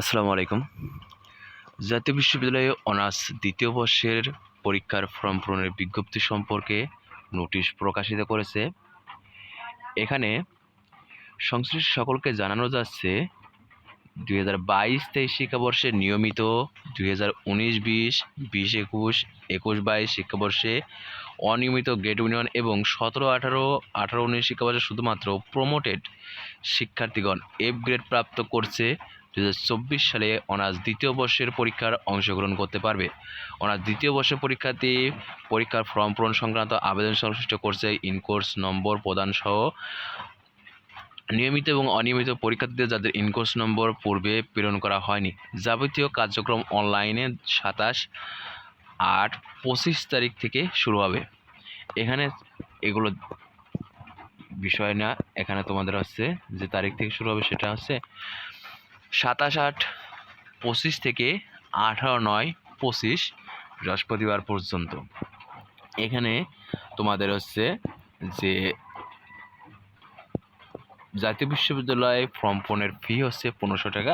আসসালামু আলাইকুম। জাতীয় বিশ্ববিদ্যালয়ে অনার্স দ্বিতীয় বর্ষের পরীক্ষার ফর্ম পূরণের বিজ্ঞপ্তি সম্পর্কে নোটিশ প্রকাশিত করেছে। এখানে সংশ্লিষ্ট সকলকে জানানো যাচ্ছে দুই হাজার বাইশ তেইশ শিক্ষাবর্ষে নিয়মিত, দুই হাজার উনিশ বিশ বিশ একুশ একুশ বাইশ শিক্ষাবর্ষে অনিয়মিত গ্রেড ইউনিয়ন এবং সতেরো আঠারো আঠারো উনিশ শিক্ষাবর্ষে শুধুমাত্র প্রমোটেড শিক্ষার্থীগণ এফ গ্রেড প্রাপ্ত করছে। দু হাজার চব্বিশ সালে অনার্স দ্বিতীয় বর্ষের পরীক্ষার অংশগ্রহণ করতে পারবে। অনার্স দ্বিতীয় বর্ষের পরীক্ষার্থী পরীক্ষার ফর্ম পূরণ সংক্রান্ত আবেদন সংশ্লিষ্ট কোর্সে ইনকোর্স নম্বর প্রদান সহ নিয়মিত এবং অনিয়মিত পরীক্ষার্থীদের যাদের ইনকোর্স নম্বর পূর্বে প্রেরণ করা হয়নি। যাবতীয় কার্যক্রম অনলাইনে সাতাশ আট পঁচিশ তারিখ থেকে শুরু হবে। এখানে এগুলো বিষয় না, এখানে তোমাদের হচ্ছে যে তারিখ থেকে শুরু হবে সেটা হচ্ছে সাতাশ আট পঁচিশ থেকে আঠারো নয় পঁচিশ বৃহস্পতিবার পর্যন্ত। এখানে তোমাদের হচ্ছে যে জাতীয় বিশ্ববিদ্যালয়ে ফর্ম পূরণের ফি হচ্ছে পনেরোশো টাকা।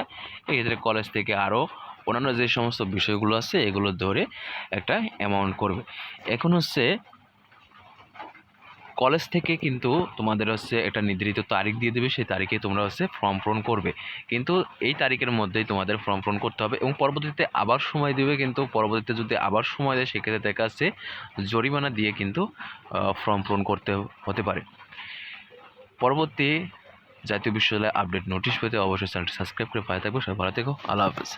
এক্ষেত্রে কলেজ থেকে আরও অন্যান্য যে সমস্ত বিষয়গুলো আছে, এগুলো ধরে একটা অ্যামাউন্ট করবে। এখন হচ্ছে কলেজ থেকে কিন্তু তোমাদের হচ্ছে একটা নির্ধারিত তারিখ দিয়ে দেবে, সেই তারিখে তোমরা হচ্ছে ফর্ম পূরণ করবে। কিন্তু এই তারিখের মধ্যেই তোমাদের ফর্ম পূরণ করতে হবে এবং পরবর্তীতে আবার সময় দেবে, কিন্তু পরবর্তীতে যদি আবার সময় দেয়, সেক্ষেত্রে দেখা যাচ্ছে জরিমানা দিয়ে কিন্তু ফর্ম পূরণ করতে হতে পারে। পরবর্তী জাতীয় বিশ্ববিদ্যালয়ে আপডেট নোটিশ পেতে অবশ্যই চ্যানেলটি সাবস্ক্রাইব করে পায়ে থাকবে সবাই ভালো থেকো, আল্লাহ হাফিজ।